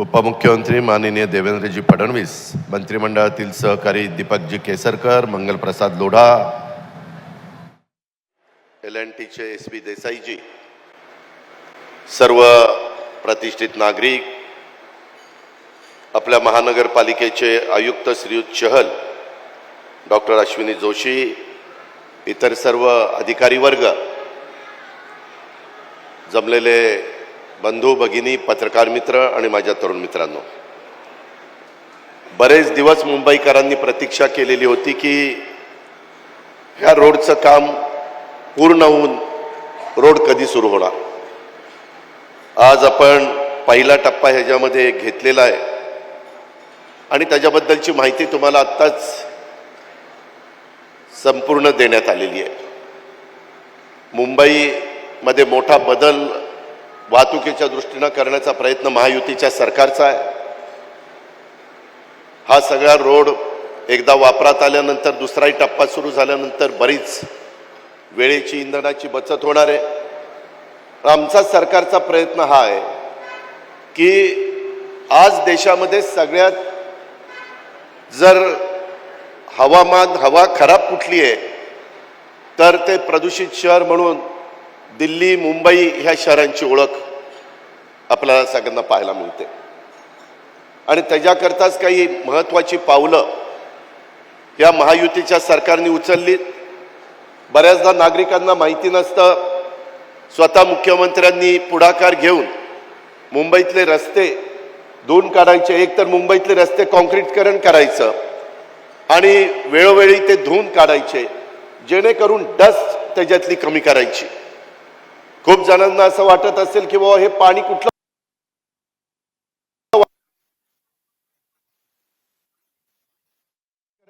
उपमुख्यमंत्री माननीय देवेंद्रजी फडणवीस मंत्रिमंडळातील सहकारी दीपकजी केसरकर मंगलप्रसाद लोढा एल एन टीचे एस बी देसाईजी सर्व प्रतिष्ठित नागरिक आपल्या महानगरपालिकेचे आयुक्त श्रीयुत चहल डॉक्टर अश्विनी जोशी इतर सर्व अधिकारी वर्ग जमलेले बंधू भगिनी पत्रकार मित्र आणि माझ्या तरुण मित्रांनो. बरेच दिवस मुंबईकरांनी प्रतीक्षा केलेली होती की ह्या रोडचं काम पूर्ण होऊन रोड कधी सुरू होणार? आज आपण पहिला टप्पा ह्याच्यामध्ये घेतलेला आहे. आणि त्याच्याबद्दलची माहिती तुम्हाला आत्ताच संपूर्ण देण्यात आलेली आहे. मुंबईमध्ये मोठा बदल वाहतुकीच्या दृष्टीनं करण्याचा प्रयत्न महायुतीच्या सरकारचा आहे. हा सगळा रोड एकदा वापरात आल्यानंतर दुसराही टप्पा सुरू झाल्यानंतर बरीच वेळेची इंधनाची बचत होणार आहे. आमचा सरकारचा प्रयत्न हा आहे की आज देशामध्ये सगळ्यात जर हवामान हवा खराब कुठली आहे तर ते प्रदूषित शहर म्हणून दिल्ली मुंबई ह्या शहरांची ओळख आपल्याला सगळ्यांना पाहायला मिळते. आणि त्याच्याकरताच काही महत्त्वाची पावलं या महायुतीच्या सरकारने उचलली बऱ्याचदा नागरिकांना माहिती नसतं स्वतः मुख्यमंत्र्यांनी पुढाकार घेऊन मुंबईतले रस्ते धुवून काढायचे एक तर मुंबईतले रस्ते कॉन्क्रीटकरण करायचं आणि वेळोवेळी ते धुवून काढायचे जेणेकरून डस्ट त्याच्यातली कमी करायची. खूप जणांना असं वाटत असेल की बाबा हे पाणी कुठलं?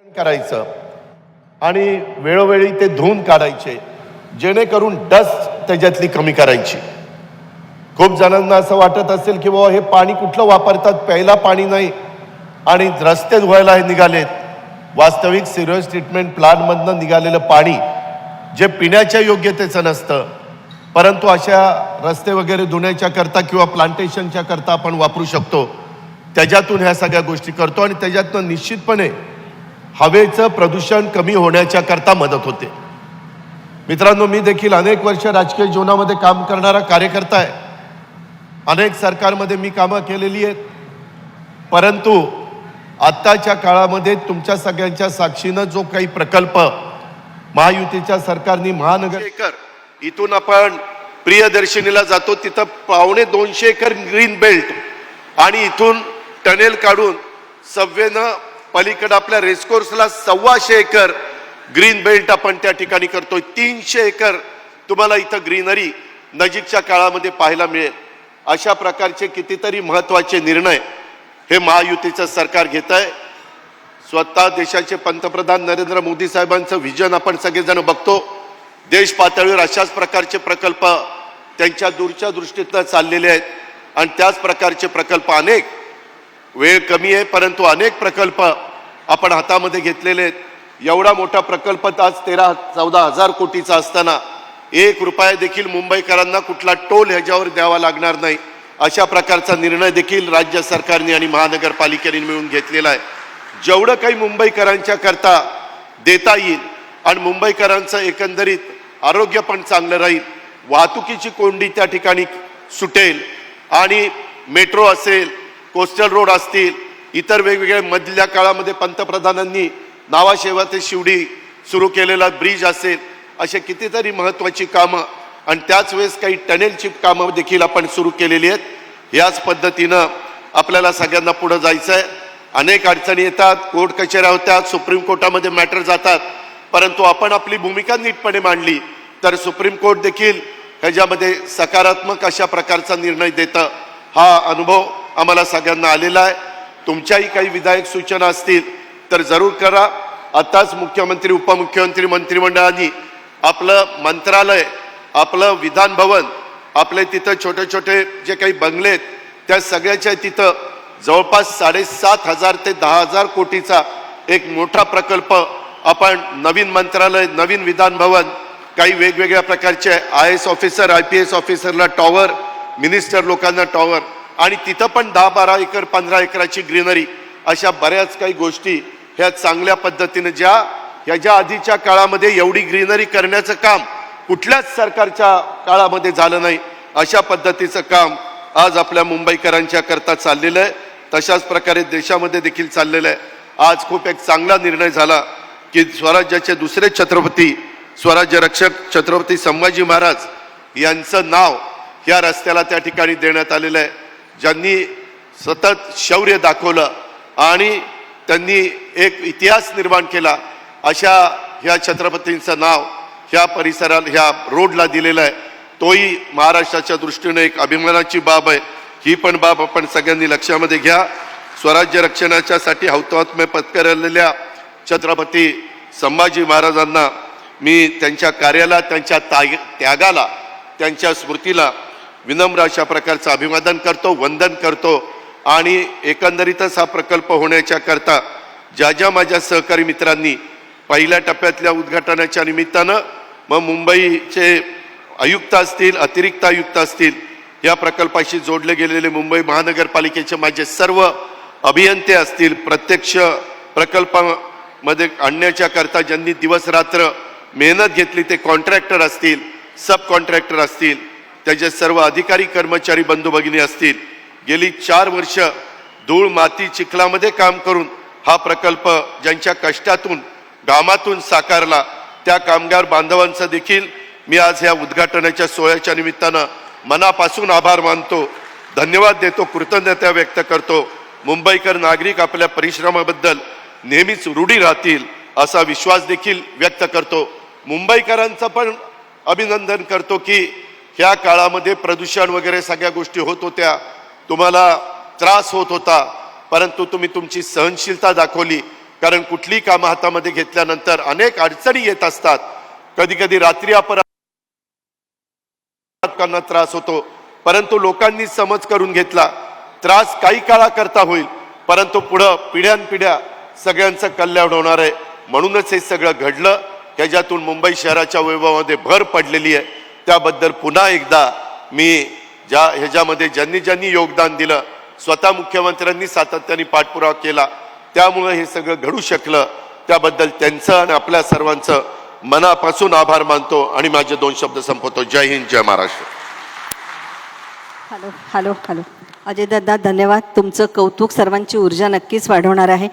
करायचं. आणि वेळोवेळी ते धुवून काढायचे. जेणेकरून डस्ट त्याच्यातली कमी करायची. खूप जणांना असं वाटत असेल की बाबा हे पाणी कुठलं वापरतात? प्यायला पाणी नाही. आणि रस्ते धुवायला हे निघालेत. वास्तविक सिरियस ट्रीटमेंट प्लांटमधनं निघालेलं पाणी जे पिण्याच्या योग्यतेचं नसतं परंतु अशा रस्ते वगैरे धुण्याच्या करता किंवा प्लांटेशनच्या करता आपण वापरू शकतो. त्याच्यातून ह्या सगळ्या गोष्टी करतो आणि त्याच्यातनं निश्चितपणे हवेचं प्रदूषण कमी होण्याच्या करता मदत होते. मित्रांनो मी देखील अनेक वर्ष राजकीय जीवनामध्ये काम करणारा कार्यकर्ता आहे. अनेक सरकारमध्ये मी कामं केलेली आहेत. परंतु आत्ताच्या काळामध्ये तुमच्या सगळ्यांच्या साक्षीनं जो काही प्रकल्प महायुतीच्या सरकारने महानगर इथून आपण प्रियदर्शनीला जातो तिथं पावणे दोनशे एकर ग्रीन बेल्ट आणि इथून टनेल काढून सव्वेनं पलीकडं आपल्या रेसकोर्सला सव्वाशे एकर ग्रीन बेल्ट आपण त्या ठिकाणी करतोय. तीनशे एकर तुम्हाला इथं ग्रीनरी नजीकच्या काळामध्ये पाहायला मिळेल. अशा प्रकारचे कितीतरी महत्त्वाचे निर्णय हे महायुतीचं सरकार घेत आहे स्वतः देशाचे पंतप्रधान नरेंद्र मोदी साहेबांचं व्हिजन आपण सगळेजण बघतो. देश पातळीवर अशाच प्रकारचे प्रकल्प त्यांच्या दूरच्या दृष्टीतनं चाललेले आहेत. आणि त्याच प्रकारचे प्रकल्प अनेक वेळ कमी आहे परंतु अनेक प्रकल्प आपण हातामध्ये घेतलेले आहेत. एवढा मोठा प्रकल्प आज तेरा चौदा हजार कोटीचा असताना एक रुपया देखील मुंबईकरांना कुठला टोल ह्याच्यावर द्यावा लागणार नाही अशा प्रकारचा निर्णय देखील राज्य सरकारने आणि महानगरपालिकेने मिळून घेतलेला आहे. जेवढं काही मुंबईकरांच्या करता देता येईल आणि मुंबईकरांचं एकंदरीत आरोग्य पण चांगलं राहील. वाहतुकीची कोंडी त्या ठिकाणी सुटेल आणि मेट्रो असेल कोस्टल रोड असतील इतर वेगवेगळ्या मधल्या काळामध्ये पंतप्रधानांनी नावाशेवा ते शिवडी सुरू केलेला ब्रिज असेल असे कितीतरी महत्त्वाची कामं आणि त्याच वेळेस काही टनेलची कामं देखील आपण सुरू केलेली आहेत. याच पद्धतीनं आपल्याला सगळ्यांना पुढं जायचं आहे अनेक अडचणी येतात कोर्ट कचेऱ्या होतात सुप्रीम कोर्टामध्ये मॅटर जातात. परंतु आपण आपली भूमिका नीटपणे मांडली तर सुप्रीम कोर्ट देखील ह्याच्यामध्ये सकारात्मक अशा प्रकारचा निर्णय देतं. हा अनुभव आम्हाला सगळ्यांना आलेला आहे. तुमच्याही काही विधायक सूचना असतील तर जरूर करा. आताच मुख्यमंत्री उपमुख्यमंत्री मंत्रिमंडळाने आपलं मंत्रालय आपलं विधान भवन आपले तिथं छोटे छोटे जे काही बंगले आहेत त्या सगळ्याच्या तिथं जवळपास साडेसात हजार ते दहा हजार कोटीचा एक मोठा प्रकल्प आपण नवीन मंत्रालय नवीन विधान भवन काही वेगवेगळ्या प्रकारचे I S officer I P S ऑफिसरला टॉवर मिनिस्टर लोकांना टॉवर आणि तिथं पण दहा बारा एकर पंधरा एकराची ग्रीनरी अशा बऱ्याच काही गोष्टी ह्या चांगल्या पद्धतीने ज्या ह्याच्या आधीच्या काळामध्ये एवढी ग्रीनरी करण्याचं काम कुठल्याच सरकारच्या काळामध्ये झालं नाही अशा पद्धतीचं काम आज आपल्या मुंबईकरांच्या करता चाललेलं आहे. तशाच प्रकारे देशामध्ये देखील चाललेलं आहे. आज खूप एक चांगला निर्णय झाला. की स्वराज्याचे दुसरे छत्रपती स्वराज्य रक्षक छत्रपती संभाजी महाराज यांचं नाव या रस्त्याला त्या ठिकाणी देण्यात आलेलं आहे. ज्यांनी सतत शौर्य दाखवलं आणि त्यांनी एक इतिहास निर्माण केला अशा ह्या छत्रपतींचं नाव ह्या परिसराला ह्या रोडला दिलेलं आहे. तोही महाराष्ट्राच्या दृष्टीने एक अभिमानाची बाब आहे. ही पण बाब आपण सगळ्यांनी लक्षामध्ये घ्या. स्वराज्य रक्षणाच्यासाठी हौतात्म्य पत्करलेल्या छत्रपती संभाजी महाराजांना मी त्यांच्या कार्याला त्यांच्या ताग त्यागाला त्यांच्या स्मृतीला विनम्र अशा प्रकारचं अभिवादन करतो वंदन करतो आणि एकंदरीतच हा प्रकल्प होण्याच्या करता ज्या ज्या माझ्या सहकारी मित्रांनी पहिल्या टप्प्यातल्या उद्घाटनाच्या निमित्तानं मग मुंबईचे आयुक्त असतील अतिरिक्त आयुक्त असतील या प्रकल्पाशी जोडले गेलेले मुंबई महानगरपालिकेचे माझे सर्व अभियंते असतील प्रत्यक्ष प्रकल्प आणण्याच्या करता ज्यांनी दिवस रात्र मेहनत घेतली ते कॉन्ट्रॅक्टर असतील सब कॉन्ट्रॅक्टर असतील त्याचे सर्व अधिकारी कर्मचारी बंधू भगिनी असतील. गेली चार वर्ष धूळ माती चिखलामध्ये काम करून हा प्रकल्प ज्यांच्या कष्टातून घामातून साकारला त्या कामगार बांधवांचं देखील मी आज ह्या उद्घाटनाच्या सोहळ्याच्या निमित्तानं मनापासून आभार मानतो. धन्यवाद देतो कृतज्ञता व्यक्त करतो. मुंबईकर नागरिक आपल्या परिश्रमाबद्दल नेहमीच रूढी राहतील असा विश्वास देखील व्यक्त करतो. मुंबईकरांचं पण अभिनंदन करतो की ह्या काळामध्ये प्रदूषण वगैरे सगळ्या गोष्टी होत होत्या. तुम्हाला त्रास होत होता परंतु तुम्ही तुमची सहनशीलता दाखवली. कारण कुठलीही कामं हातामध्ये घेतल्यानंतर अनेक अडचणी येत असतात. कधी कधी रात्री अपराध त्रास होतो परंतु लोकांनी समज करून घेतला. त्रास काही काळाकरता होईल परंतु पुढं पिढ्यानपिढ्या सगळ्यांचं कल्याण होणार आहे. म्हणूनच हे सगळं घडलं. त्याच्यातून मुंबई शहराच्या वैभवामध्ये भर पडलेली आहे. त्याबद्दल पुन्हा एकदा मी ज्या ह्याच्यामध्ये ज्यांनी ज्यांनी योगदान दिलं स्वतः मुख्यमंत्र्यांनी सातत्याने पाठपुरावा केला त्यामुळे हे सगळं घडू शकलं. त्याबद्दल त्यांचं आणि आपल्या सर्वांचं मनापासून आभार मानतो आणि माझे दोन शब्द संपवतो. जय हिंद जय Maharashtra. Hello hello hello. Ajay दादा धन्यवाद. तुमचं कौतुक सर्वांची ऊर्जा नक्कीच वाढवणार आहे.